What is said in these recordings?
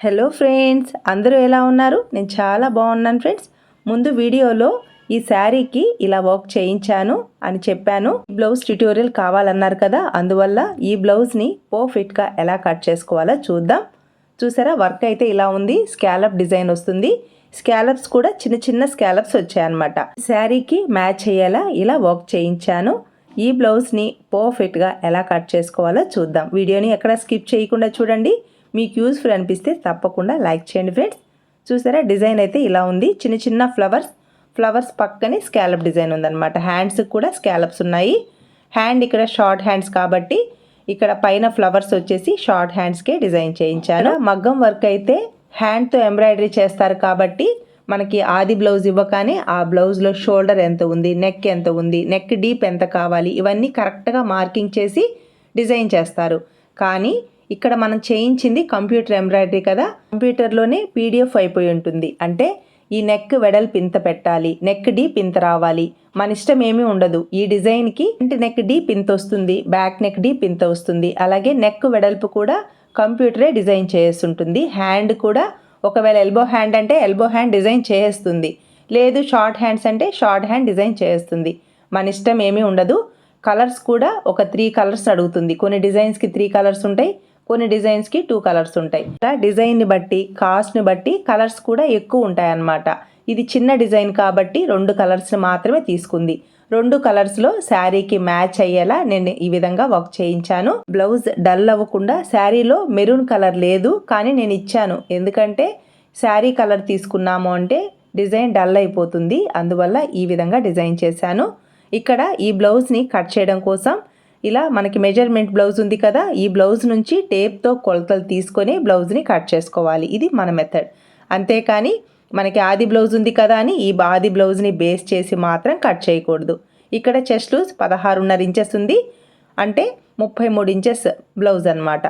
Hello friends అందరూ ఎలా ఉన్నారు? నేను చాలా బాగున్నాను ఫ్రెండ్స్ ముందు వీడియోలో ఈ శారీకి ఇలా వర్క్ చేయించాను అని చెప్పాను. బ్లౌజ్ ట్యూటోరియల్ కావాలన్నారు కదా అందువల్ల ఈ బ్లౌజ్ని పర్ఫెక్ట్గా ఎలా కట్ చేసుకోవాలో చూద్దాం. చూసారా వర్క్ అయితే ఇలా ఉంది స్కాలప్ డిజైన్ వస్తుంది. స్కాలప్స్ కూడా చిన్న చిన్న స్కాలప్స్ వచ్చాయన్నమాట. శారీకి మ్యాచ్ అయ్యేలా ఇలా వర్క్ చేయించాను. ఈ బ్లౌజ్ని పర్ఫెక్ట్గా ఎలా కట్ చేసుకోవాలో చూద్దాం. వీడియోని ఎక్కడ స్కిప్ చేయకుండా చూడండి. మీకు యూస్ఫుల్ అనిపిస్తే తప్పకుండా లైక్ చేయండి ఫ్రెండ్స్ చూసారా డిజైన్ అయితే ఇలా ఉంది. చిన్న చిన్న ఫ్లవర్స్ ఫ్లవర్స్ పక్కనే స్కాలప్ డిజైన్ ఉందన్నమాట. హ్యాండ్స్ కూడా స్కాలప్స్ ఉన్నాయి. హ్యాండ్ ఇక్కడ షార్ట్ హ్యాండ్స్ కాబట్టి ఇక్కడ పైన ఫ్లవర్స్ వచ్చేసి షార్ట్ హ్యాండ్స్కే డిజైన్ చేయించాను. మగ్గం వర్క్ అయితే హ్యాండ్తో ఎంబ్రాయిడరీ చేస్తారు కాబట్టి మనకి ఆది బ్లౌజ్ ఇవ్వగానే ఆ బ్లౌజ్లో షోల్డర్ ఎంత ఉంది నెక్ ఎంత ఉంది నెక్ డీప్ ఎంత కావాలి ఇవన్నీ కరెక్ట్గా మార్కింగ్ చేసి డిజైన్ చేస్తారు. కానీ ఇక్కడ మనం చేయించింది కంప్యూటర్ ఎంబ్రాయిడరీ కదా. కంప్యూటర్లోనే పీడిఎఫ్ అయిపోయి ఉంటుంది. అంటే ఈ నెక్ వెడల్పు ఇంత పెట్టాలి నెక్ డీ పింత రావాలి. మన ఇష్టం ఏమీ ఉండదు. ఈ డిజైన్కి నెక్ డీ పింత వస్తుంది బ్యాక్ నెక్ డీ పింత వస్తుంది. అలాగే నెక్ వెడల్పు కూడా కంప్యూటరే డిజైన్ చేస్తుంటుంది. హ్యాండ్ కూడా ఒకవేళ ఎల్బో హ్యాండ్ అంటే ఎల్బో హ్యాండ్ డిజైన్ చేస్తుంది. లేదు షార్ట్ హ్యాండ్స్ అంటే షార్ట్ హ్యాండ్ డిజైన్ చేస్తుంది. మన ఇష్టం ఏమీ ఉండదు. కలర్స్ కూడా ఒక త్రీ కలర్స్ అడుగుతుంది. కొన్ని డిజైన్స్కి త్రీ కలర్స్ ఉంటాయి కొన్ని డిజైన్స్కి టూ కలర్స్ ఉంటాయి. డిజైన్ని బట్టి కాస్ట్ని బట్టి కలర్స్ కూడా ఎక్కువ ఉంటాయి అన్నమాట ఇది చిన్న డిజైన్ కాబట్టి రెండు కలర్స్ మాత్రమే తీసుకుంది. రెండు కలర్స్లో శారీకి మ్యాచ్ అయ్యేలా నేను ఈ విధంగా వర్క్ చేయించాను. బ్లౌజ్ డల్ అవ్వకుండా శారీలో మెరూన్ కలర్ లేదు కానీ నేను ఇచ్చాను. ఎందుకంటే శారీ కలర్ తీసుకున్నాము అంటే డిజైన్ డల్ అయిపోతుంది. అందువల్ల ఈ విధంగా డిజైన్ చేశాను. ఇక్కడ ఈ బ్లౌజ్ని కట్ చేయడం కోసం ఇలా మనకి మెజర్మెంట్ బ్లౌజ్ ఉంది కదా ఈ బ్లౌజ్ నుంచి టేప్తో కొలతలు తీసుకొని బ్లౌజ్ని కట్ చేసుకోవాలి. ఇది మన మెథడ్ అంతేకాని మనకి ఆది బ్లౌజ్ ఉంది కదా అని ఈ ఆది బ్లౌజ్ని బేస్ చేసి మాత్రం కట్ చేయకూడదు. ఇక్కడ చెస్ట్ లూజ్ పదహారున్నర ఇంచెస్ ఉంది. అంటే ముప్పై మూడు ఇంచెస్ బ్లౌజ్ అనమాట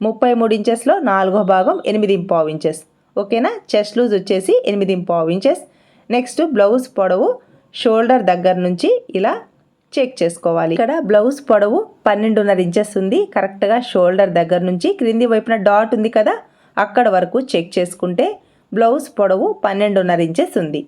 ముప్పై మూడు ఇంచెస్లో నాలుగో భాగం ఎనిమిది పావు ఇంచెస్ ఓకేనా? చెస్ట్ లూజ్ వచ్చేసి ఎనిమిది పావు ఇంచెస్ నెక్స్ట్ బ్లౌజ్ పొడవు షోల్డర్ దగ్గర నుంచి ఇలా చెక్ చేసుకోవాలి. ఇక్కడ బ్లౌజ్ పొడవు పన్నెండున్నర ఇంచెస్ ఉంది. కరెక్ట్గా షోల్డర్ దగ్గర నుంచి క్రింది వైపున డాట్ ఉంది కదా అక్కడ వరకు చెక్ చేసుకుంటే బ్లౌజ్ పొడవు పన్నెండున్నర ఇంచెస్ ఉంది.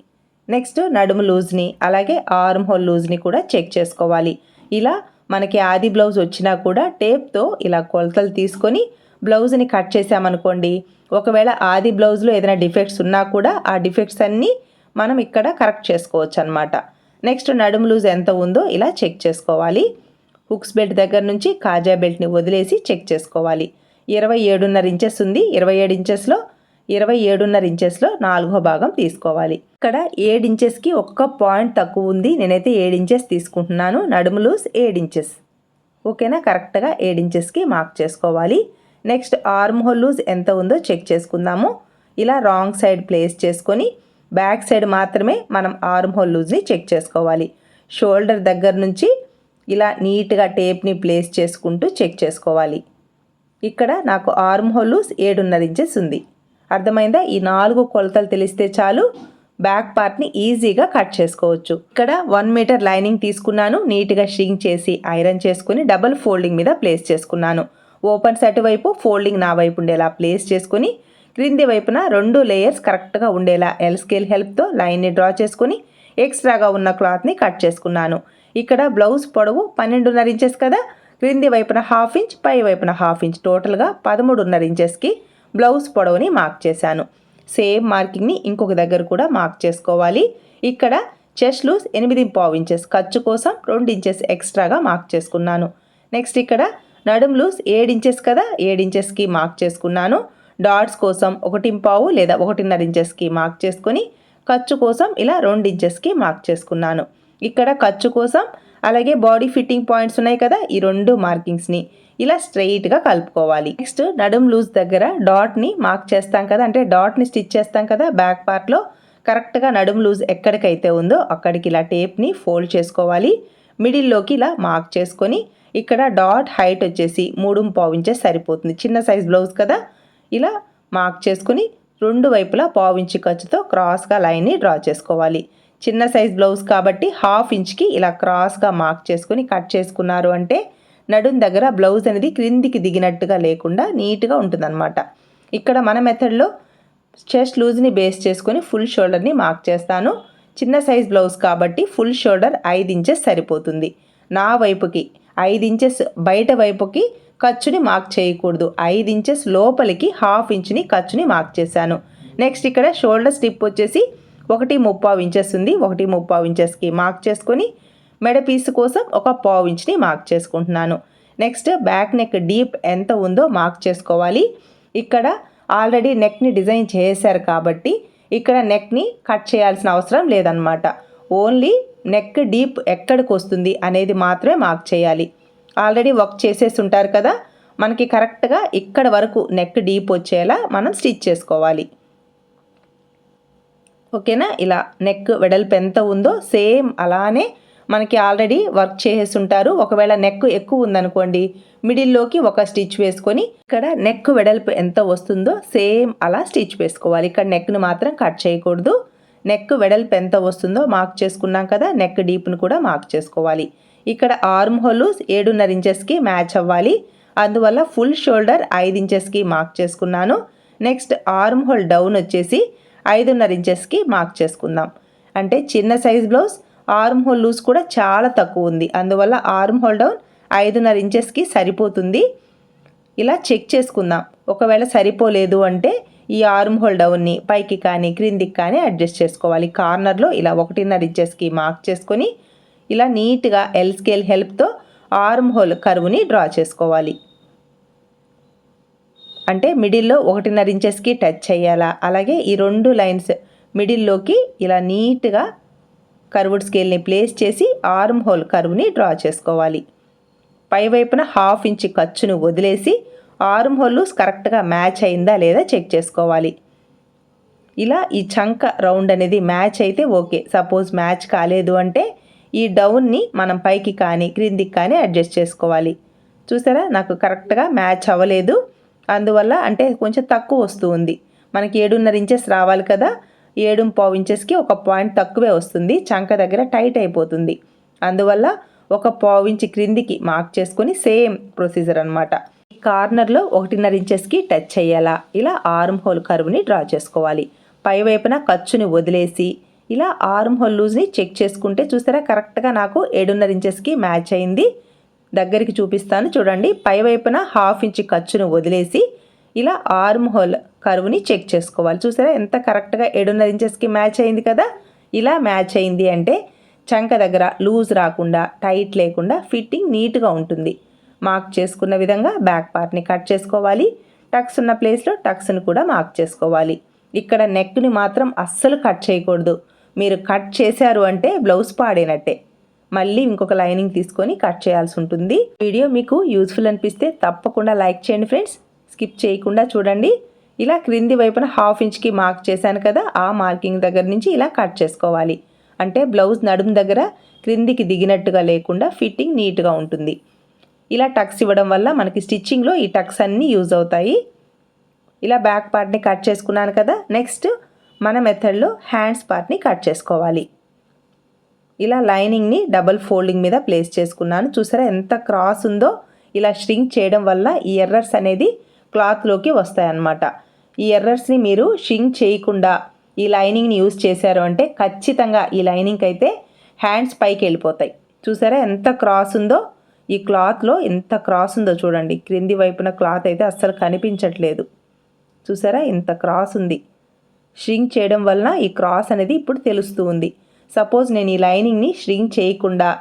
నెక్స్ట్ నడుము లూజ్ని అలాగే ఆర్మ్ హోల్ లూజ్ని కూడా చెక్ చేసుకోవాలి. ఇలా మనకి ఆది బ్లౌజ్ వచ్చినా కూడా టేప్తో ఇలా కొలతలు తీసుకొని బ్లౌజ్ని కట్ చేసామనుకోండి ఒకవేళ ఆది బ్లౌజ్లో ఏదైనా డిఫెక్ట్స్ ఉన్నా కూడా ఆ డిఫెక్ట్స్ అన్నీ మనం ఇక్కడ కరెక్ట్ చేసుకోవచ్చు అనమాట నెక్స్ట్ నడుము లూజ్ ఎంత ఉందో ఇలా చెక్ చేసుకోవాలి. హుక్స్ బెల్ట్ దగ్గర నుంచి కాజా బెల్ట్ని వదిలేసి చెక్ చేసుకోవాలి. ఇరవై ఏడున్నర ఇంచెస్ ఉంది. ఇరవై ఏడు ఇంచెస్లో ఇరవై ఏడున్నర ఇంచెస్లో నాలుగో భాగం తీసుకోవాలి. ఇక్కడ ఏడు ఇంచెస్కి ఒక్క పాయింట్ తక్కువ ఉంది. నేనైతే ఏడు ఇంచెస్ తీసుకుంటున్నాను. నడుము లూజ్ ఏడు ఇంచెస్. ఓకేనా? కరెక్ట్గా ఏడు ఇంచెస్కి మార్క్ చేసుకోవాలి. నెక్స్ట్ ఆర్మ్ హోల్ లూజ్ ఎంత ఉందో చెక్ చేసుకుందాము. ఇలా రాంగ్ సైడ్ ప్లేస్ చేసుకొని బ్యాక్ సైడ్ మాత్రమే మనం ఆర్మ్ హోల్ లూజ్ని చెక్ చేసుకోవాలి. షోల్డర్ దగ్గర నుంచి ఇలా నీట్గా టేప్ని ప్లేస్ చేసుకుంటూ చెక్ చేసుకోవాలి. ఇక్కడ నాకు ఆర్మ్ హోల్ లూజ్ ఏడున్నర ఇంచెస్ ఉంది. అర్థమైందా? ఈ నాలుగు కొలతలు తెలిస్తే చాలు బ్యాక్ పార్ట్ని ఈజీగా కట్ చేసుకోవచ్చు. ఇక్కడ వన్ మీటర్ లైనింగ్ తీసుకున్నాను. నీట్గా షింగ్ చేసి ఐరన్ చేసుకుని డబల్ ఫోల్డింగ్ మీద ప్లేస్ చేసుకున్నాను. ఓపెన్ సెట్ వైపు ఫోల్డింగ్ నా వైపు ఉండేలా ప్లేస్ చేసుకుని క్రింది వైపున రెండు లేయర్స్ కరెక్ట్గా ఉండేలా ఎల్ స్కేల్ హెల్ప్తో లైన్ని డ్రా చేసుకుని ఎక్స్ట్రాగా ఉన్న క్లాత్ని కట్ చేసుకున్నాను. ఇక్కడ బ్లౌజ్ పొడవు పన్నెండున్నర ఇంచెస్ కదా? క్రింది వైపున హాఫ్ ఇంచ్ పై వైపున హాఫ్ ఇంచ్. టోటల్గా పదమూడున్నర ఇంచెస్కి బ్లౌజ్ పొడవుని మార్క్ చేశాను. సేమ్ మార్కింగ్ని ఇంకొక దగ్గర కూడా మార్క్ చేసుకోవాలి. ఇక్కడ చెస్ట్ లూస్ ఎనిమిది పావు ఇంచెస్. ఖర్చు కోసం రెండు ఇంచెస్ ఎక్స్ట్రాగా మార్క్ చేసుకున్నాను. నెక్స్ట్ ఇక్కడ నడుం లూజ్ ఏడు ఇంచెస్ కదా? ఏడు ఇంచెస్కి మార్క్ చేసుకున్నాను. డాట్స్ కోసం ఒకటి పావు లేదా ఒకటిన్నర ఇంచెస్కి మార్క్ చేసుకొని ఖర్చు కోసం ఇలా రెండు ఇంచెస్కి మార్క్ చేసుకున్నాను. ఇక్కడ ఖర్చు కోసం అలాగే బాడీ ఫిట్టింగ్ పాయింట్స్ ఉన్నాయి కదా ఈ రెండు మార్కింగ్స్ని ఇలా స్ట్రెయిట్గా కలుపుకోవాలి. నెక్స్ట్ నడుం లూజ్ దగ్గర డాట్ని మార్క్ చేస్తాం కదా అంటే డాట్ని స్టిచ్ చేస్తాం కదా బ్యాక్ పార్ట్లో కరెక్ట్గా నడుం లూజ్ ఎక్కడికైతే ఉందో అక్కడికి ఇలా టేప్ని ఫోల్డ్ చేసుకోవాలి. మిడిల్లోకి ఇలా మార్క్ చేసుకొని ఇక్కడ డాట్ హైట్ వచ్చేసి మూడు పావు ఇంచెస్ సరిపోతుంది. చిన్న సైజ్ బ్లౌజ్ కదా ఇలా మార్క్ చేసుకుని రెండు వైపులా పావు ఇంచు ఖర్చుతో క్రాస్గా లైన్ని డ్రా చేసుకోవాలి. చిన్న సైజ్ బ్లౌజ్ కాబట్టి హాఫ్ ఇంచ్కి ఇలా క్రాస్గా మార్క్ చేసుకుని కట్ చేసుకున్నారు అంటే నడుం దగ్గర బ్లౌజ్ అనేది క్రిందికి దిగినట్టుగా లేకుండా నీట్గా ఉంటుందన్నమాట. ఇక్కడ మన మెథడ్లో చెస్ట్ లూజ్ని బేస్ చేసుకొని ఫుల్ షోల్డర్ని మార్క్ చేస్తాను. చిన్న సైజ్ బ్లౌజ్ కాబట్టి ఫుల్ షోల్డర్ ఐదు ఇంచెస్ సరిపోతుంది. నా వైపుకి ఐదు ఇంచెస్ బయట వైపుకి ఖర్చుని మార్క్ చేయకూడదు. ఐదు ఇంచెస్ లోపలికి హాఫ్ ఇంచ్ని ఖర్చుని మార్క్ చేశాను. నెక్స్ట్ ఇక్కడ షోల్డర్ స్టిప్ వచ్చేసి ఒకటి ముప్పావు ఇంచెస్ ఉంది. ఒకటి ముప్పావు ఇంచెస్కి మార్క్ చేసుకొని మెడ పీస్ కోసం ఒక పావు ఇంచ్ని మార్క్ చేసుకుంటున్నాను. నెక్స్ట్ బ్యాక్ నెక్ డీప్ ఎంత ఉందో మార్క్ చేసుకోవాలి. ఇక్కడ ఆల్రెడీ నెక్ని డిజైన్ చేశారు కాబట్టి ఇక్కడ నెక్ని కట్ చేయాల్సిన అవసరం లేదనమాట ఓన్లీ నెక్ డీప్ ఎక్కడికి వస్తుంది అనేది మాత్రమే మార్క్ చేయాలి. ఆల్రెడీ వర్క్ చేసేసి ఉంటారు కదా మనకి కరెక్ట్గా ఇక్కడ వరకు నెక్ డీప్ వచ్చేలా మనం స్టిచ్ చేసుకోవాలి. ఓకేనా? ఇలా నెక్ వెడల్పు ఎంత ఉందో సేమ్ అలానే మనకి ఆల్రెడీ వర్క్ చేసేసి ఉంటారు. ఒకవేళ నెక్ ఎక్కువ ఉందనుకోండి మిడిల్లోకి ఒక స్టిచ్ వేసుకొని ఇక్కడ నెక్ వెడల్పు ఎంత వస్తుందో సేమ్ అలా స్టిచ్ వేసుకోవాలి. ఇక్కడ నెక్ను మాత్రం కట్ చేయకూడదు. నెక్ వెడల్పు ఎంత వస్తుందో మార్క్ చేసుకున్నాం కదా నెక్ డీప్ను కూడా మార్క్ చేసుకోవాలి. ఇక్కడ ఆర్మ్ హోల్ ఏడున్నర ఇంచెస్కి మ్యాచ్ అవ్వాలి. అందువల్ల ఫుల్ షోల్డర్ ఐదు ఇంచెస్కి మార్క్ చేసుకున్నాను. నెక్స్ట్ ఆర్మ్ హోల్ డౌన్ వచ్చేసి ఐదున్నర ఇంచెస్కి మార్క్ చేసుకుందాం. అంటే చిన్న size blouse arm hole loose కూడా చాలా తక్కువ ఉంది. అందువల్ల ఆర్మ్ హోల్ డౌన్ ఐదున్నర ఇంచెస్కి సరిపోతుంది. ఇలా చెక్ చేసుకుందాం. ఒకవేళ సరిపోలేదు అంటే ఈ ఆర్మ్ హోల్ డౌన్ని పైకి కానీ క్రిందికి కానీ అడ్జస్ట్ చేసుకోవాలి. కార్నర్లో ఇలా ఒకటిన్నర ఇంచెస్కి మార్క్ చేసుకొని ఇలా నీట్గా ఎల్ స్కేల్ హెల్ప్తో ఆర్మ్ హోల్ కరువుని డ్రా చేసుకోవాలి. అంటే మిడిల్లో ఒకటిన్నర ఇంచెస్కి టచ్ చేయాలా? అలాగే ఈ రెండు లైన్స్ మిడిల్లోకి ఇలా నీట్గా కర్వుడ్ స్కేల్ని ప్లేస్ చేసి ఆర్మ్ హోల్ కర్వ్ని డ్రా చేసుకోవాలి. పైవైపున హాఫ్ ఇంచ్ ఖర్చును వదిలేసి ఆర్మ్ హోల్స్ కరెక్ట్గా మ్యాచ్ అయిందా లేదా చెక్ చేసుకోవాలి. ఇలా ఈ చంక రౌండ్ అనేది మ్యాచ్ అయితే ఓకే. సపోజ్ మ్యాచ్ కాలేదు అంటే ఈ డౌన్ని మనం పైకి కానీ క్రిందికి కానీ అడ్జస్ట్ చేసుకోవాలి. చూసారా? నాకు కరెక్ట్గా మ్యాచ్ అవ్వలేదు. అందువల్ల అంటే కొంచెం తక్కువ వస్తూ ఉంది. మనకి ఏడున్నర ఇంచెస్ రావాలి కదా? ఏడు పావు ఇంచెస్కి ఒక పాయింట్ తక్కువే వస్తుంది. చంక దగ్గర టైట్ అయిపోతుంది. అందువల్ల ఒక పావు ఇంచ్ క్రిందికి మార్క్ చేసుకొని సేమ్ ప్రొసీజర్ అనమాట కార్నర్లో ఒకటిన్నర ఇంచెస్కి టచ్ చేయాలా? ఇలా ఆర్మ్ హోల్ కర్వ్ని డ్రా చేసుకోవాలి. పై వైపున ఖర్చుని వదిలేసి ఇలా ఆర్మ్ హోల్ లూజ్ని చెక్ చేసుకుంటే చూసారా? కరెక్ట్గా నాకు ఏడున్నర ఇంచెస్కి మ్యాచ్ అయింది. దగ్గరికి చూపిస్తాను. చూడండి. పై వైపున హాఫ్ ఇంచ్ ఖర్చును వదిలేసి ఇలా ఆర్మ్ హోల్ కరువుని చెక్ చేసుకోవాలి. చూసారా? ఎంత కరెక్ట్గా ఏడున్నర ఇంచెస్కి మ్యాచ్ అయింది కదా? ఇలా మ్యాచ్ అయింది అంటే చంక దగ్గర లూజ్ రాకుండా టైట్ లేకుండా ఫిట్టింగ్ నీట్గా ఉంటుంది. మార్క్ చేసుకున్న విధంగా బ్యాక్ పార్ట్ని కట్ చేసుకోవాలి. టక్స్ ఉన్న ప్లేస్లో టక్స్ని కూడా మార్క్ చేసుకోవాలి. ఇక్కడ నెక్ని మాత్రం అస్సలు కట్ చేయకూడదు. మీరు కట్ చేశారు అంటే బ్లౌజ్ పాడైనట్టే. మళ్ళీ ఇంకొక లైనింగ్ తీసుకొని కట్ చేయాల్సి ఉంటుంది. వీడియో మీకు యూజ్ఫుల్ అనిపిస్తే తప్పకుండా లైక్ చేయండి ఫ్రెండ్స్. స్కిప్ చేయకుండా చూడండి. ఇలా క్రింది వైపున హాఫ్ ఇంచ్కి మార్క్ చేశాను కదా ఆ మార్కింగ్ దగ్గర నుంచి ఇలా కట్ చేసుకోవాలి. అంటే బ్లౌజ్ నడుము దగ్గర క్రిందికి దిగినట్టుగా లేకుండా ఫిట్టింగ్ నీట్గా ఉంటుంది. ఇలా టక్స్ ఇవ్వడం వల్ల మనకి స్టిచ్చింగ్లో ఈ టక్స్ అన్నీ యూజ్ అవుతాయి. ఇలా బ్యాక్ పార్ట్ని కట్ చేసుకున్నాను కదా నెక్స్ట్ మన మెథడ్లో హ్యాండ్స్ పార్ట్ని కట్ చేసుకోవాలి. ఇలా లైనింగ్ని డబల్ ఫోల్డింగ్ మీద ప్లేస్ చేసుకున్నాను. చూసారా ఎంత క్రాస్ ఉందో? ఇలా స్ట్రింగ్ చేయడం వల్ల ఈ ఎర్రర్స్ అనేది క్లాత్లోకి వస్తాయన్నమాట. ఈ ఎర్రర్స్ని మీరు షింగ్ చేయకుండా ఈ లైనింగ్ని యూజ్ చేశారు అంటే ఖచ్చితంగా ఈ లైనింగ్కి అయితే హ్యాండ్స్ పైకి వెళ్ళిపోతాయి. చూసారా ఎంత క్రాస్ ఉందో? ఈ క్లాత్లో ఎంత క్రాస్ ఉందో చూడండి. క్రింది వైపున క్లాత్ అయితే అస్సలు కనిపించట్లేదు. చూసారా? ఇంత క్రాస్ ఉంది. ష్రింక్ చేయడం వలన ఈ క్రాస్ అనేది ఇప్పుడు తెలుస్తూ ఉంది. సపోజ్ నేను ఈ లైనింగ్ని ష్రింక్ చేయకుండా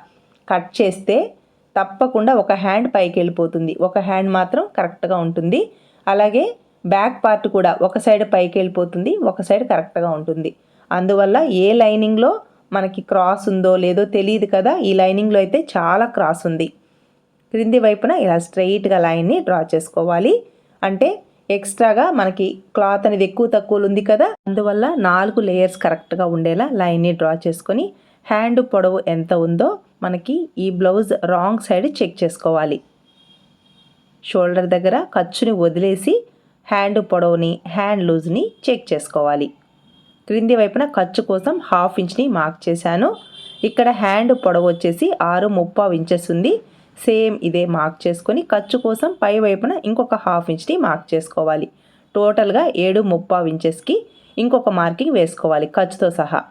కట్ చేస్తే తప్పకుండా ఒక హ్యాండ్ పైకి వెళ్ళిపోతుంది. ఒక హ్యాండ్ మాత్రం కరెక్ట్గా ఉంటుంది. అలాగే బ్యాక్ పార్ట్ కూడా ఒక సైడ్ పైకి వెళ్ళిపోతుంది. ఒక సైడ్ కరెక్ట్గా ఉంటుంది. అందువల్ల ఏ లైనింగ్లో మనకి క్రాస్ ఉందో లేదో తెలియదు కదా? ఈ లైనింగ్లో అయితే చాలా క్రాస్ ఉంది. క్రింది వైపున ఇలా స్ట్రైట్గా లైన్ని డ్రా చేసుకోవాలి. అంటే ఎక్స్ట్రాగా మనకి క్లాత్ అనేది ఎక్కువ తక్కువలు ఉంది కదా అందువల్ల నాలుగు లేయర్స్ కరెక్ట్గా ఉండేలా లైన్ని డ్రా చేసుకొని హ్యాండ్ పొడవు ఎంత ఉందో మనకి ఈ బ్లౌజ్ రాంగ్ సైడ్ చెక్ చేసుకోవాలి. షోల్డర్ దగ్గర ఖర్చుని వదిలేసి హ్యాండ్ పొడవుని హ్యాండ్ లూజ్ని చెక్ చేసుకోవాలి. క్రింది వైపున ఖర్చు కోసం హాఫ్ ఇంచ్ని మార్క్ చేశాను. ఇక్కడ హ్యాండ్ పొడవు వచ్చేసి ఆరు ముప్పావు ఇంచెస్ ఉంది. సేమ్ ఇదే మార్క్ చేసుకొని ఖర్చు కోసం పై వైపున ఇంకొక హాఫ్ ఇంచ్ని మార్క్ చేసుకోవాలి. టోటల్గా ఏడు ముప్పావు ఇంచెస్కి ఇంకొక మార్కింగ్ వేసుకోవాలి ఖర్చుతో సహా.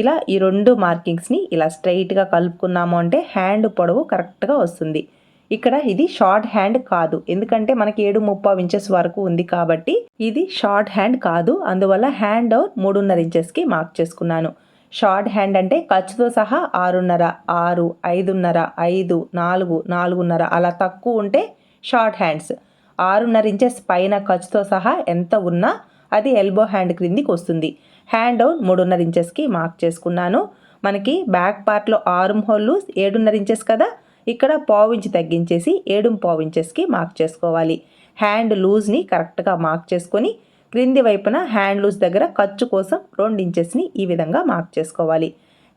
ఇలా ఈ రెండు మార్కింగ్స్ని ఇలా స్ట్రైట్గా కలుపుకున్నాము అంటే హ్యాండ్ పొడవు కరెక్ట్గా వస్తుంది. ఇక్కడ ఇది షార్ట్ హ్యాండ్ కాదు. ఎందుకంటే మనకి ఏడు ముప్పావు ఇంచెస్ వరకు ఉంది కాబట్టి ఇది షార్ట్ హ్యాండ్ కాదు. అందువల్ల హ్యాండ్ మూడున్నర ఇంచెస్కి మార్క్ చేసుకున్నాను. షార్ట్ హ్యాండ్ అంటే ఖర్చుతో సహా ఆరున్నర ఆరు ఐదున్నర ఐదు నాలుగు నాలుగున్నర అలా తక్కువ ఉంటే షార్ట్ హ్యాండ్స్. ఆరున్నర ఇంచెస్ పైన ఖర్చుతో సహా ఎంత ఉన్నా అది ఎల్బో హ్యాండ్ క్రిందికి వస్తుంది. హ్యాండ్ డౌన్ మూడున్నర ఇంచెస్కి మార్క్ చేసుకున్నాను. మనకి బ్యాక్ పార్ట్లో ఆరు హోళ్ళు ఏడున్నర ఇంచెస్ కదా ఇక్కడ పావు ఇంచు తగ్గించేసి ఏడు పావు ఇంచెస్కి మార్క్ చేసుకోవాలి. హ్యాండ్ లూజ్ని కరెక్ట్గా మార్క్ చేసుకొని క్రింది వైపున హ్యాండ్ లూజ్ దగ్గర ఖర్చు కోసం రెండు ఇంచెస్ని ఈ విధంగా మార్క్ చేసుకోవాలి.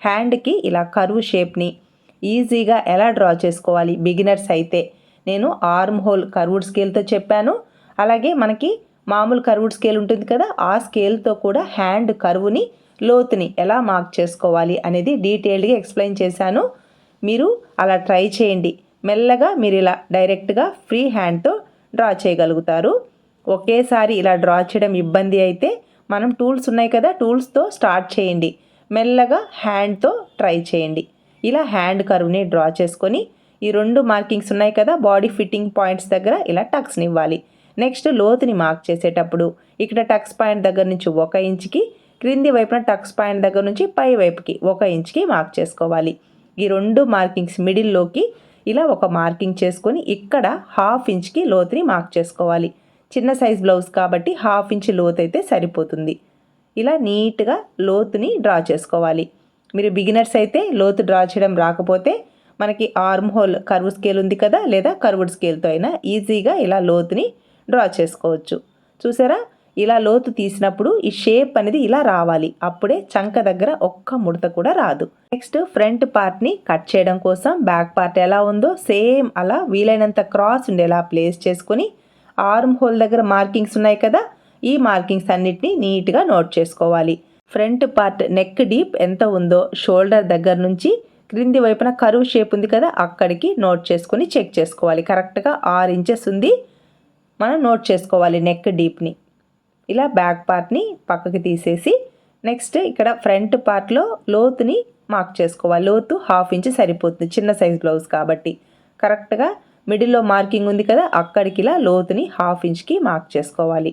హ్యాండ్కి ఇలా కరువు షేప్ని ఈజీగా ఎలా డ్రా చేసుకోవాలి? బిగినర్స్ అయితే నేను ఆర్మ్ హోల్ కర్వుడ్ స్కేల్తో చెప్పాను. అలాగే మనకి మామూలు కర్వుడ్ స్కేల్ ఉంటుంది కదా ఆ స్కేల్తో కూడా హ్యాండ్ కరువుని లోతుని ఎలా మార్క్ చేసుకోవాలి అనేది డీటెయిల్డ్గా ఎక్స్ప్లెయిన్ చేశాను. మీరు అలా ట్రై చేయండి. మెల్లగా మీరు ఇలా డైరెక్ట్గా ఫ్రీ హ్యాండ్తో డ్రా చేయగలుగుతారు. ఒకేసారి ఇలా డ్రా చేయడం ఇబ్బంది అయితే మనం టూల్స్ ఉన్నాయి కదా టూల్స్తో స్టార్ట్ చేయండి. మెల్లగా హ్యాండ్తో ట్రై చేయండి. ఇలా హ్యాండ్ కరువుని డ్రా చేసుకొని ఈ రెండు మార్కింగ్స్ ఉన్నాయి కదా బాడీ ఫిట్టింగ్ పాయింట్స్ దగ్గర ఇలా టక్స్ని ఇవ్వాలి. నెక్స్ట్ లోతుని మార్క్ చేసేటప్పుడు ఇక్కడ టక్స్ పాయింట్ దగ్గర నుంచి ఒక ఇంచ్కి క్రింది వైపున టక్స్ పాయింట్ దగ్గర నుంచి పై వైపుకి ఒక ఇంచ్కి మార్క్ చేసుకోవాలి. ఈ రెండు మార్కింగ్స్ మిడిల్లోకి ఇలా ఒక మార్కింగ్ చేసుకొని ఇక్కడ హాఫ్ ఇంచ్కి లోతుని మార్క్ చేసుకోవాలి. చిన్న సైజ్ బ్లౌజ్ కాబట్టి హాఫ్ ఇంచ్ లోతు అయితే సరిపోతుంది. ఇలా నీట్గా లోతుని డ్రా చేసుకోవాలి. మీరు బిగినర్స్ అయితే లోతు డ్రా చేయడం రాకపోతే మనకి ఆర్మ్ హోల్ కర్వ్ స్కేల్ ఉంది కదా లేదా కర్వ్డ్ స్కేల్తో అయినా ఈజీగా ఇలా లోతుని డ్రా చేసుకోవచ్చు. చూసారా? ఇలా లోతు తీసినప్పుడు ఈ షేప్ అనేది ఇలా రావాలి. అప్పుడే చంక దగ్గర ఒక్క ముడత కూడా రాదు. నెక్స్ట్ ఫ్రంట్ పార్ట్ని కట్ చేయడం కోసం బ్యాక్ పార్ట్ ఎలా ఉందో సేమ్ అలా వీలైనంత క్రాస్ ఉండేలా ప్లేస్ చేసుకొని ఆర్మ్ హోల్ దగ్గర మార్కింగ్స్ ఉన్నాయి కదా ఈ మార్కింగ్స్ అన్నిటిని నీట్గా నోట్ చేసుకోవాలి. ఫ్రంట్ పార్ట్ నెక్ డీప్ ఎంత ఉందో షోల్డర్ దగ్గర నుంచి క్రింది వైపున కరువు షేప్ ఉంది కదా అక్కడికి నోట్ చేసుకొని చెక్ చేసుకోవాలి. కరెక్ట్గా ఆరు ఇంచెస్ ఉంది మనం నోట్ చేసుకోవాలి నెక్ డీప్ని. ఇలా బ్యాక్ పార్ట్ని పక్కకి తీసేసి నెక్స్ట్ ఇక్కడ ఫ్రంట్ పార్ట్లో లోతుని మార్క్ చేసుకోవాలి. లోతు హాఫ్ ఇంచ్ సరిపోతుంది చిన్న సైజ్ బ్లౌజ్ కాబట్టి. కరెక్ట్గా మిడిల్లో మార్కింగ్ ఉంది కదా అక్కడికి ఇలా లోతుని హాఫ్ ఇంచ్కి మార్క్ చేసుకోవాలి.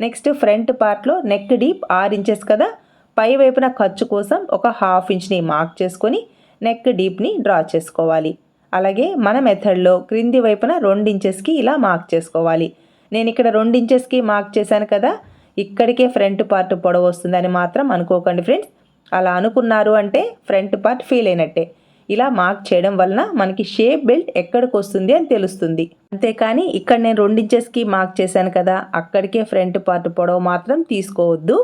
నెక్స్ట్ ఫ్రంట్ పార్ట్లో నెక్ డీప్ ఆరు ఇంచెస్ కదా పై వైపున ఖర్చు కోసం ఒక హాఫ్ ఇంచ్ని మార్క్ చేసుకొని నెక్ డీప్ని డ్రా చేసుకోవాలి. అలాగే మన మెథడ్లో క్రింది వైపున రెండు ఇంచెస్కి ఇలా మార్క్ చేసుకోవాలి. నేను ఇక్కడ రెండు ఇంచెస్కి మార్క్ చేశాను కదా ఇక్కడికే ఫ్రంట్ పార్ట్ పొడవు వస్తుందని మాత్రం అనుకోకండి ఫ్రెండ్స్. అలా అనుకున్నారు అంటే ఫ్రంట్ పార్ట్ ఫీల్ అయినట్టే. ఇలా మార్క్ చేయడం వలన మనకి షేప్ బెల్ట్ ఎక్కడికి వస్తుంది అని తెలుస్తుంది. అంతేకాని ఇక్కడ నేను రెండు ఇంచెస్కి మార్క్ చేశాను కదా అక్కడికే ఫ్రంట్ పార్ట్ పొడవు మాత్రం తీసుకోవద్దు.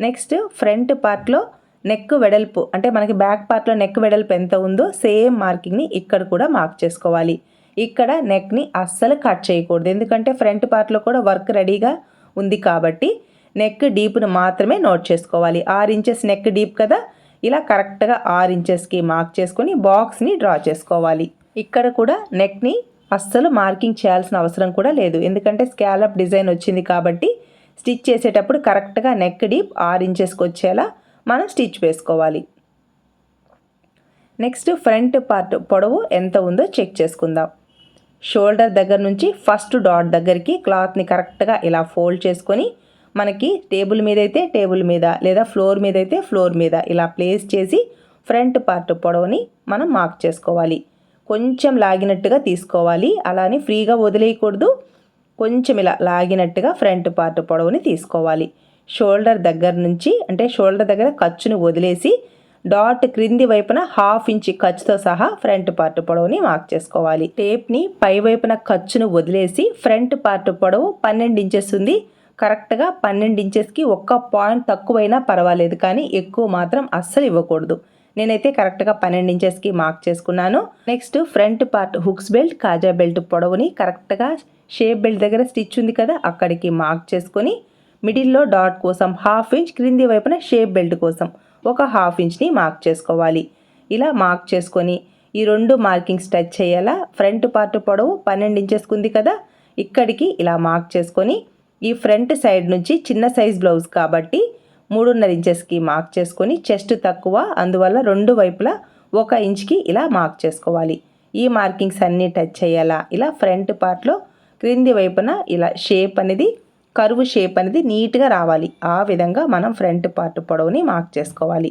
నెక్స్ట్ ఫ్రంట్ పార్ట్లో నెక్ వెడల్పు అంటే మనకి బ్యాక్ పార్ట్లో నెక్ వెడల్పు ఎంత ఉందో సేమ్ మార్కింగ్ని ఇక్కడ కూడా మార్క్ చేసుకోవాలి. ఇక్కడ నెక్ని అస్సలు కట్ చేయకూడదు ఎందుకంటే ఫ్రంట్ పార్ట్లో కూడా వర్క్ రెడీగా ఉంది కాబట్టి నెక్ డీప్ను మాత్రమే నోట్ చేసుకోవాలి. ఆరు ఇంచెస్ నెక్ డీప్ కదా ఇలా కరెక్ట్గా ఆరు ఇంచెస్కి మార్క్ చేసుకొని బాక్స్ని డ్రా చేసుకోవాలి. ఇక్కడ కూడా నెక్ని అస్సలు మార్కింగ్ చేయాల్సిన అవసరం కూడా లేదు. ఎందుకంటే స్కాలప్ డిజైన్ వచ్చింది కాబట్టి స్టిచ్ చేసేటప్పుడు కరెక్ట్గా నెక్ డీప్ ఆరు ఇంచెస్కి వచ్చేలా మనం స్టిచ్ వేసుకోవాలి. నెక్స్ట్ ఫ్రంట్ పార్ట్ పొడవు ఎంత ఉందో చెక్ చేసుకుందాం. షోల్డర్ దగ్గర నుంచి ఫస్ట్ డాట్ దగ్గరికి క్లాత్ని కరెక్ట్గా ఇలా ఫోల్డ్ చేసుకొని మనకి టేబుల్ మీద అయితే టేబుల్ మీద లేదా ఫ్లోర్ మీద అయితే ఫ్లోర్ మీద ఇలా ప్లేస్ చేసి ఫ్రంట్ పార్ట్ పొడవుని మనం మార్క్ చేసుకోవాలి. కొంచెం లాగినట్టుగా తీసుకోవాలి. అలానే ఫ్రీగా వదిలేయకూడదు. కొంచెం ఇలా లాగినట్టుగా ఫ్రంట్ పార్ట్ పొడవుని తీసుకోవాలి. షోల్డర్ దగ్గర నుంచి అంటే షోల్డర్ దగ్గర ఖర్చుని వదిలేసి డాట్ క్రింది వైపున హాఫ్ ఇంచ్ ఖర్చుతో సహా ఫ్రంట్ పార్ట్ పొడవుని మార్క్ చేసుకోవాలి. టేప్ని పై వైపున ఖర్చును వదిలేసి ఫ్రంట్ పార్ట్ పొడవు పన్నెండు ఇంచెస్ ఉంది. కరెక్ట్గా పన్నెండు ఇంచెస్కి ఒక్క పాయింట్ తక్కువైనా పర్వాలేదు కానీ ఎక్కువ మాత్రం అస్సలు ఇవ్వకూడదు. నేనైతే కరెక్ట్గా పన్నెండు ఇంచెస్కి మార్క్ చేసుకున్నాను. Next front part hooks belt కాజా బెల్ట్ పొడవుని కరెక్ట్గా షేప్ బెల్ట్ దగ్గర స్టిచ్ ఉంది కదా అక్కడికి మార్క్ చేసుకొని మిడిల్లో డాట్ కోసం హాఫ్ ఇంచ్ క్రింది వైపున షేప్ బెల్ట్ కోసం ఒక హాఫ్ ఇంచ్ని మార్క్ చేసుకోవాలి. ఇలా మార్క్ చేసుకొని ఈ రెండు మార్కింగ్స్ టచ్ చేయాలా ఫ్రంట్ పార్ట్ పొడవు పన్నెండు ఇంచెస్కి ఉంది కదా ఇక్కడికి ఇలా మార్క్ చేసుకొని ఈ ఫ్రంట్ సైడ్ నుంచి చిన్న సైజ్ బ్లౌజ్ కాబట్టి మూడున్నర ఇంచెస్కి మార్క్ చేసుకొని చెస్ట్ తక్కువ అందువల్ల రెండు వైపులా ఒక ఇంచ్కి ఇలా మార్క్ చేసుకోవాలి. ఈ మార్కింగ్స్ అన్నీ టచ్ చేయాలా ఇలా ఫ్రంట్ పార్ట్లో క్రింది వైపున ఇలా షేప్ అనేది కరువు షేప్ అనేది నీట్గా రావాలి. ఆ విధంగా మనం ఫ్రంట్ పార్ట్ పొడవుని మార్క్ చేసుకోవాలి.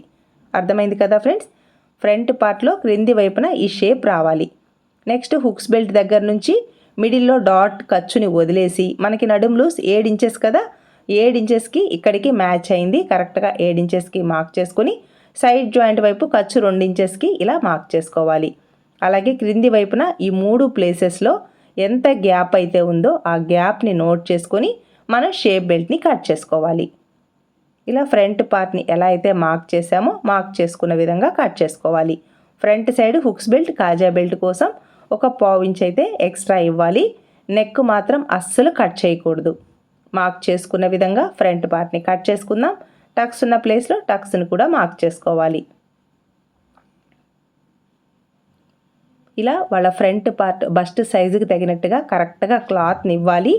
అర్థమైంది కదా ఫ్రెండ్స్? ఫ్రంట్ పార్ట్లో క్రింది వైపున ఈ షేప్ రావాలి. నెక్స్ట్ హుక్స్ బెల్ట్ దగ్గర నుంచి మిడిల్లో డాట్ ఖర్చుని వదిలేసి మనకి నడుం లూస్ ఏడు ఇంచెస్ కదా ఏడు ఇంచెస్కి ఇక్కడికి మ్యాచ్ అయింది. కరెక్ట్గా ఏడు ఇంచెస్కి మార్క్ చేసుకొని సైడ్ జాయింట్ వైపు ఖర్చు రెండు ఇంచెస్కి ఇలా మార్క్ చేసుకోవాలి. అలాగే క్రింది వైపున ఈ మూడు ప్లేసెస్లో ఎంత గ్యాప్ అయితే ఉందో ఆ గ్యాప్ని నోట్ చేసుకొని మనం షేప్ బెల్ట్ని కట్ చేసుకోవాలి. ఇలా ఫ్రంట్ పార్ట్ని ఎలా అయితే మార్క్ చేసామో మార్క్ చేసుకున్న విధంగా కట్ చేసుకోవాలి. ఫ్రంట్ సైడ్ హుక్స్ బెల్ట్ కాజా బెల్ట్ కోసం ఒక పావు ఇంచ్ అయితే ఎక్స్ట్రా ఇవ్వాలి. నెక్ మాత్రం అస్సలు కట్ చేయకూడదు. మార్క్ చేసుకున్న విధంగా ఫ్రంట్ పార్ట్ని కట్ చేసుకుందాం. టక్స్ ఉన్న ప్లేస్లో టక్స్ని కూడా మార్క్ చేసుకోవాలి. ఇలా వాళ్ళ ఫ్రంట్ పార్ట్ బస్ట్ సైజుకి తగినట్టుగా కరెక్ట్గా క్లాత్ని ఇవ్వాలి.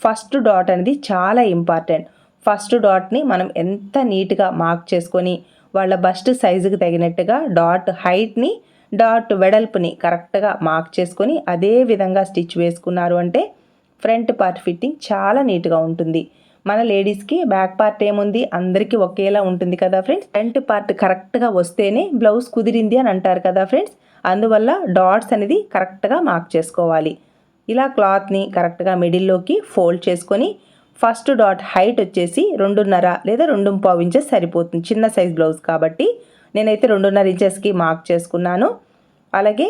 ఫస్ట్ డాట్ అనేది చాలా ఇంపార్టెంట్. ఫస్ట్ డాట్ని మనం ఎంత నీట్గా మార్క్ చేసుకొని వాళ్ళ బస్ట్ సైజుకి తగినట్టుగా డాట్ హైట్ని డాట్ వెడల్పుని కరెక్ట్గా మార్క్ చేసుకొని అదే విధంగా స్టిచ్ వేసుకున్నారు అంటే ఫ్రంట్ పార్ట్ ఫిట్టింగ్ చాలా నీట్గా ఉంటుంది. మన లేడీస్కి బ్యాక్ పార్ట్ ఏముంది? అందరికీ ఒకేలా ఉంటుంది కదా ఫ్రెండ్స్? ఫ్రంట్ పార్ట్ కరెక్ట్గా వస్తేనే బ్లౌజ్ కుదిరింది అని అంటారు కదా ఫ్రెండ్స్? అందువల్ల డాట్స్ అనేది కరెక్ట్గా మార్క్ చేసుకోవాలి. ఇలా క్లాత్ని కరెక్ట్గా మిడిల్లోకి ఫోల్డ్ చేసుకొని ఫస్ట్ డాట్ హైట్ వచ్చేసి రెండున్నర లేదా రెండు పావు ఇంచెస్ సరిపోతుంది. చిన్న సైజ్ బ్లౌజ్ కాబట్టి నేనైతే రెండున్నర ఇంచెస్కి మార్క్ చేసుకున్నాను. అలాగే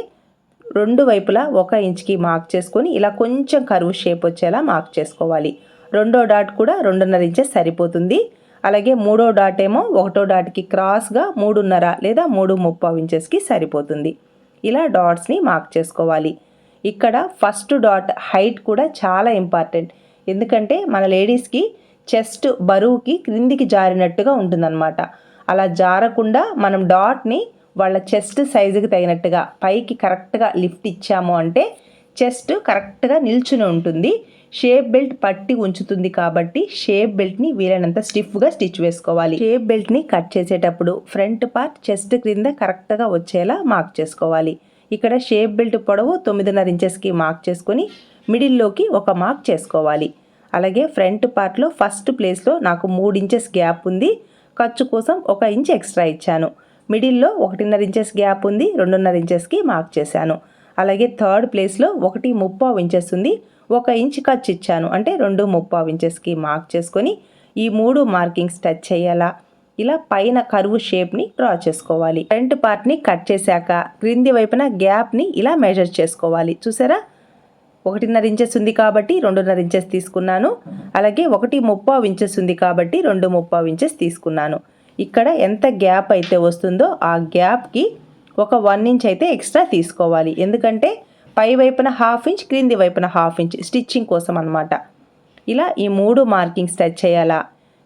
రెండు వైపులా ఒక ఇంచ్కి మార్క్ చేసుకొని ఇలా కొంచెం కరువు షేప్ వచ్చేలా మార్క్ చేసుకోవాలి. రెండో డాట్ కూడా రెండున్నర ఇంచెస్ సరిపోతుంది. అలాగే మూడో డాట్ ఏమో ఒకటో డాట్కి క్రాస్గా మూడున్నర లేదా మూడు ముప్పావు ఇంచెస్కి సరిపోతుంది. ఇలా డాట్స్ని మార్క్ చేసుకోవాలి. ఇక్కడ ఫస్ట్ డాట్ హైట్ కూడా చాలా ఇంపార్టెంట్ ఎందుకంటే మన లేడీస్కి చెస్ట్ బరువుకి క్రిందికి జారినట్టుగా ఉంటుందన్నమాట. అలా జారకుండా మనం డాట్ని వాళ్ళ చెస్ట్ సైజుకి తగినట్టుగా పైకి కరెక్ట్గా లిఫ్ట్ ఇచ్చాము అంటే చెస్ట్ కరెక్ట్గా నిల్చుని ఉంటుంది. షేప్ బెల్ట్ పట్టి ఉంచుతుంది కాబట్టి షేప్ బెల్ట్ని వీలైనంత స్టిఫ్గా స్టిచ్ వేసుకోవాలి. షేప్ బెల్ట్ని కట్ చేసేటప్పుడు ఫ్రంట్ పార్ట్ చెస్ట్ క్రింద కరెక్ట్గా వచ్చేలా మార్క్ చేసుకోవాలి. ఇక్కడ షేప్ బెల్ట్ పొడవు తొమ్మిదిన్నర ఇంచెస్కి మార్క్ చేసుకొని మిడిల్లోకి ఒక మార్క్ చేసుకోవాలి. అలాగే ఫ్రంట్ పార్ట్లో ఫస్ట్ ప్లేస్లో నాకు మూడు ఇంచెస్ గ్యాప్ ఉంది. ఖర్చు కోసం ఒక ఇంచ్ ఎక్స్ట్రా ఇచ్చాను. మిడిల్లో ఒకటిన్నర ఇంచెస్ గ్యాప్ ఉంది రెండున్నర ఇంచెస్కి మార్క్ చేశాను. అలాగే థర్డ్ ప్లేస్లో ఒకటి ముప్పావు ఇంచెస్ ఉంది ఒక ఇంచ్ ఖర్చు ఇచ్చాను. అంటే రెండు ముప్పావు ఇంచెస్కి మార్క్ చేసుకొని ఈ మూడు మార్కింగ్స్ టచ్ చేయాలా? ఇలా పైన కరువు షేప్ని డ్రా చేసుకోవాలి. ఫ్రంట్ పార్ట్ని కట్ చేశాక క్రింది వైపున గ్యాప్ని ఇలా మెజర్ చేసుకోవాలి. చూసారా? ఒకటిన్నర ఇంచెస్ ఉంది కాబట్టి రెండున్నర ఇంచెస్ తీసుకున్నాను. అలాగే ఒకటి ముప్పావు ఇంచెస్ ఉంది కాబట్టి రెండు ముప్పావు ఇంచెస్ తీసుకున్నాను. ఇక్కడ ఎంత గ్యాప్ అయితే వస్తుందో ఆ గ్యాప్కి ఒక వన్ ఇంచ్ అయితే ఎక్స్ట్రా తీసుకోవాలి. ఎందుకంటే పై వైపున హాఫ్ ఇంచ్ క్రింది వైపున హాఫ్ ఇంచ్ స్టిచ్చింగ్ కోసం అనమాట ఇలా ఈ మూడు మార్కింగ్స్ టచ్ చేయాలా?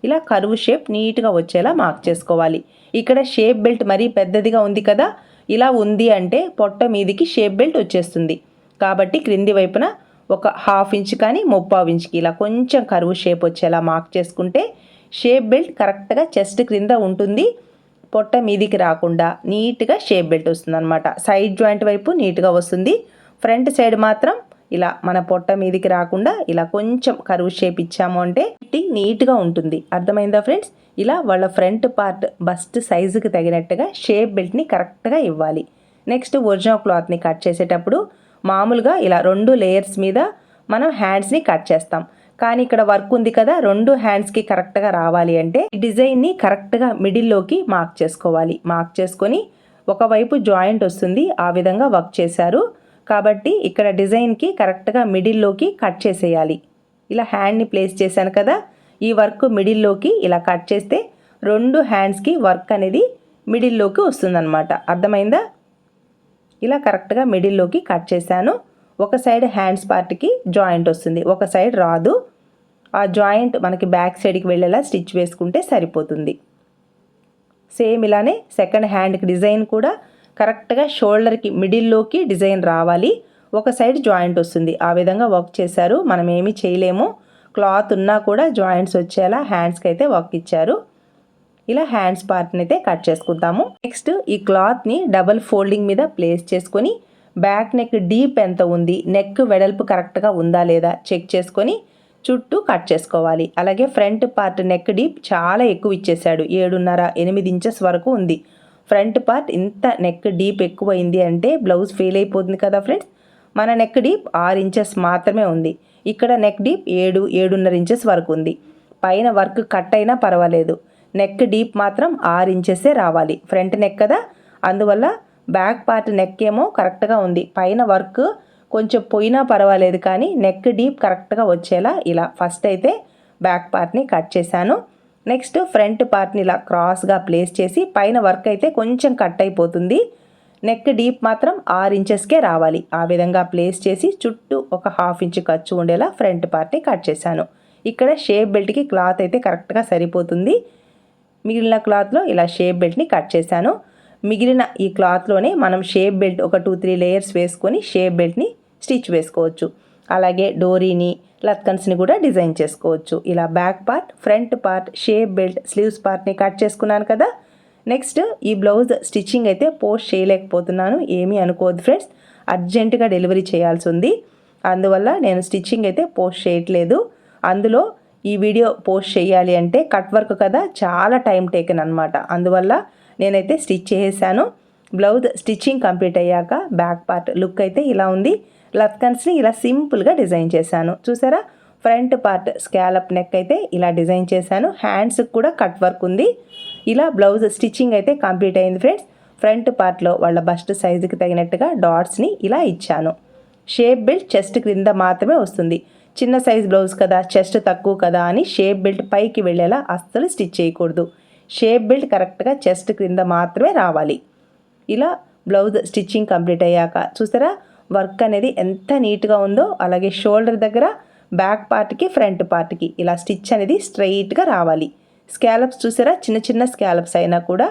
ఇలా కరువు షేప్ నీట్గా వచ్చేలా మార్క్ చేసుకోవాలి. ఇక్కడ షేప్ బెల్ట్ మరీ పెద్దదిగా ఉంది కదా? ఇలా ఉంది అంటే పొట్ట మీదికి షేప్ బెల్ట్ వచ్చేస్తుంది. కాబట్టి క్రింది వైపున ఒక హాఫ్ ఇంచ్ కానీ ముప్పావు ఇంచ్కి ఇలా కొంచెం కరువు షేప్ వచ్చేలా మార్క్ చేసుకుంటే షేప్ బెల్ట్ కరెక్ట్గా చెస్ట్ క్రింద ఉంటుంది. పొట్ట మీదికి రాకుండా నీట్గా షేప్ బెల్ట్ వస్తుంది అనమాట సైడ్ జాయింట్ వైపు నీట్గా వస్తుంది. ఫ్రంట్ సైడ్ మాత్రం ఇలా మన పొట్ట మీదికి రాకుండా ఇలా కొంచెం కరువు షేప్ ఇచ్చాము అంటే నీట్గా ఉంటుంది. అర్థమైందా ఫ్రెండ్స్? ఇలా వాళ్ళ ఫ్రంట్ పార్ట్ బస్ట్ సైజుకి తగినట్టుగా షేప్ బెల్ట్ని కరెక్ట్గా ఇవ్వాలి. నెక్స్ట్ ఒరిజినల్ క్లాత్ని కట్ చేసేటప్పుడు మామూలుగా ఇలా రెండు లేయర్స్ మీద మనం హ్యాండ్స్ని కట్ చేస్తాం. కానీ ఇక్కడ వర్క్ ఉంది కదా రెండు హ్యాండ్స్కి కరెక్ట్గా రావాలి అంటే ఈ డిజైన్ని కరెక్ట్గా మిడిల్లోకి మార్క్ చేసుకోవాలి. మార్క్ చేసుకొని ఒకవైపు జాయింట్ వస్తుంది ఆ విధంగా వర్క్ చేశారు. కాబట్టి ఇక్కడ డిజైన్కి కరెక్ట్గా మిడిల్లోకి కట్ చేసేయాలి. ఇలా హ్యాండ్ని ప్లేస్ చేశాను కదా ఈ వర్క్ మిడిల్లోకి ఇలా కట్ చేస్తే రెండు హ్యాండ్స్కి వర్క్ అనేది మిడిల్లోకి వస్తుందన్నమాట. అర్థమైందా? ఇలా కరెక్ట్గా మిడిల్లోకి కట్ చేశాను. ఒక సైడ్ హ్యాండ్స్ పార్ట్కి జాయింట్ వస్తుంది. ఒక సైడ్ రాదు. ఆ జాయింట్ మనకి బ్యాక్ సైడ్కి వెళ్ళేలా స్టిచ్ వేసుకుంటే సరిపోతుంది. సేమ్ ఇలానే సెకండ్ హ్యాండ్కి డిజైన్ కూడా కరెక్ట్గా షోల్డర్కి మిడిల్లోకి డిజైన్ రావాలి. ఒక సైడ్ జాయింట్ వస్తుంది. ఆ విధంగా వర్క్ చేశారు. మనం ఏమీ చేయలేము. క్లాత్ ఉన్నా కూడా జాయింట్స్ వచ్చేలా హ్యాండ్స్కి అయితే వర్క్ ఇచ్చారు. ఇలా హ్యాండ్స్ పార్ట్ని అయితే కట్ చేసుకుంటాము. నెక్స్ట్ ఈ క్లాత్ని డబల్ ఫోల్డింగ్ మీద ప్లేస్ చేసుకొని బ్యాక్ నెక్ డీప్ ఎంత ఉంది నెక్ వెడల్పు కరెక్ట్గా ఉందా లేదా చెక్ చేసుకొని చుట్టూ కట్ చేసుకోవాలి. అలాగే ఫ్రంట్ పార్ట్ నెక్ డీప్ చాలా ఎక్కువ ఇచ్చేసాడు ఏడున్నర ఎనిమిది ఇంచెస్ వరకు ఉంది. ఫ్రంట్ పార్ట్ ఇంత నెక్ డీప్ ఎక్కువైంది అంటే బ్లౌజ్ ఫెయిల్ అయిపోతుంది కదా ఫ్రెండ్స్? మన నెక్ డీప్ ఆరు ఇంచెస్ మాత్రమే ఉంది. ఇక్కడ నెక్ డీప్ ఏడు ఏడున్నర ఇంచెస్ వరకు ఉంది. పైన వర్క్ కట్ అయినా పర్వాలేదు. నెక్ డీప్ మాత్రం ఆరు ఇంచెసే రావాలి. ఫ్రంట్ నెక్ కదా? అందువల్ల బ్యాక్ పార్ట్ నెక్ ఏమో కరెక్ట్గా ఉంది. పైన వర్క్ కొంచెం పోయినా పర్వాలేదు కానీ నెక్ డీప్ కరెక్ట్గా వచ్చేలా ఇలా ఫస్ట్ అయితే బ్యాక్ పార్ట్ని కట్ చేశాను. నెక్స్ట్ ఫ్రంట్ పార్ట్ని ఇలా క్రాస్గా ప్లేస్ చేసి పైన వర్క్ అయితే కొంచెం కట్ అయిపోతుంది. నెక్ డీప్ మాత్రం ఆరు ఇంచెస్కే రావాలి. ఆ విధంగా ప్లేస్ చేసి చుట్టూ ఒక హాఫ్ ఇంచ్ ఖర్చు ఉండేలా ఫ్రంట్ పార్ట్ని కట్ చేశాను. ఇక్కడ షేప్ బెల్ట్కి క్లాత్ అయితే కరెక్ట్గా సరిపోతుంది. మిగిలిన క్లాత్లో ఇలా షేప్ బెల్ట్ని కట్ చేశాను. మిగిలిన ఈ క్లాత్లోనే మనం షేప్ బెల్ట్ ఒక టూ త్రీ లేయర్స్ వేసుకొని షేప్ బెల్ట్ని స్టిచ్ వేసుకోవచ్చు. అలాగే డోరీని లత్కన్స్ని కూడా డిజైన్ చేసుకోవచ్చు. ఇలా back part front part shape belt sleeves పార్ట్ని కట్ చేసుకున్నాను కదా. నెక్స్ట్ ఈ బ్లౌజ్ స్టిచ్చింగ్ అయితే పోస్ట్ చేయలేకపోతున్నాను ఏమీ అనుకోవద్దు ఫ్రెండ్స్. అర్జెంటుగా డెలివరీ చేయాల్సి ఉంది. అందువల్ల నేను స్టిచ్చింగ్ అయితే పోస్ట్ చేయట్లేదు. అందులో ఈ వీడియో పోస్ట్ చేయాలి అంటే కట్ వర్క్ కదా చాలా టైం టేకన్ అనమాట అందువల్ల నేనైతే స్టిచ్ చేసేసాను. బ్లౌజ్ స్టిచ్చింగ్ కంప్లీట్ అయ్యాక బ్యాక్ పార్ట్ లుక్ అయితే ఇలా ఉంది. లత్కన్స్ని ఇలా సింపుల్గా డిజైన్ చేశాను. చూసారా? ఫ్రంట్ పార్ట్ స్కాలప్ నెక్ అయితే ఇలా డిజైన్ చేశాను. హ్యాండ్స్కి కూడా కట్ వర్క్ ఉంది. ఇలా బ్లౌజ్ స్టిచ్చింగ్ అయితే కంప్లీట్ అయింది ఫ్రెండ్స్. ఫ్రంట్ పార్ట్లో వాళ్ళ బస్ట్ సైజుకి తగినట్టుగా డాట్స్ని ఇలా ఇచ్చాను. షేప్ బెల్ట్ చెస్ట్ క్రింద మాత్రమే వస్తుంది. చిన్న సైజ్ బ్లౌజ్ కదా చెస్ట్ తక్కువ కదా అని షేప్ బెల్ట్ పైకి వెళ్ళేలా అస్సలు స్టిచ్ చేయకూడదు. షేప్ బెల్ట్ కరెక్ట్గా చెస్ట్ క్రింద మాత్రమే రావాలి. ఇలా బ్లౌజ్ స్టిచ్చింగ్ కంప్లీట్ అయ్యాక చూసారా? వర్క్ అనేది ఎంత నీట్గా ఉందో అలాగే షోల్డర్ దగ్గర బ్యాక్ పార్ట్కి ఫ్రంట్ పార్ట్కి ఇలా స్టిచ్ అనేది స్ట్రైట్గా రావాలి. స్కాలప్స్ చూసారా? చిన్న చిన్న స్కాలప్స్ అయినా కూడా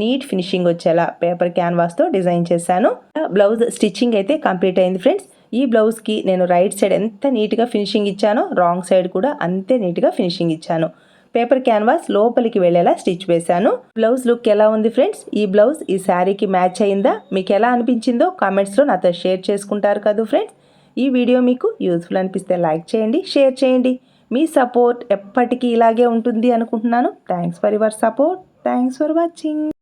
నీట్ ఫినిషింగ్ వచ్చేలా పేపర్ క్యాన్వాస్తో డిజైన్ చేశాను. బ్లౌజ్ స్టిచ్చింగ్ అయితే కంప్లీట్ అయింది ఫ్రెండ్స్. ఈ బ్లౌజ్కి నేను రైట్ సైడ్ ఎంత నీట్గా ఫినిషింగ్ ఇచ్చానో రాంగ్ సైడ్ కూడా అంతే నీట్గా ఫినిషింగ్ ఇచ్చాను. పేపర్ క్యాన్వాస్ లోపలికి వెళ్ళేలా స్టిచ్ వేశాను. బ్లౌజ్ లుక్ ఎలా ఉంది ఫ్రెండ్స్? ఈ బ్లౌజ్ ఈ శారీకి మ్యాచ్ అయిందా? మీకు ఎలా అనిపించిందో కామెంట్స్లో నాతో షేర్ చేసుకుంటారు కదా ఫ్రెండ్స్. ఈ వీడియో మీకు యూజ్ఫుల్ అనిపిస్తే లైక్ చేయండి షేర్ చేయండి. మీ సపోర్ట్ ఎప్పటికీ ఇలాగే ఉంటుంది అనుకుంటున్నాను. Thanks for your support. Thanks for watching.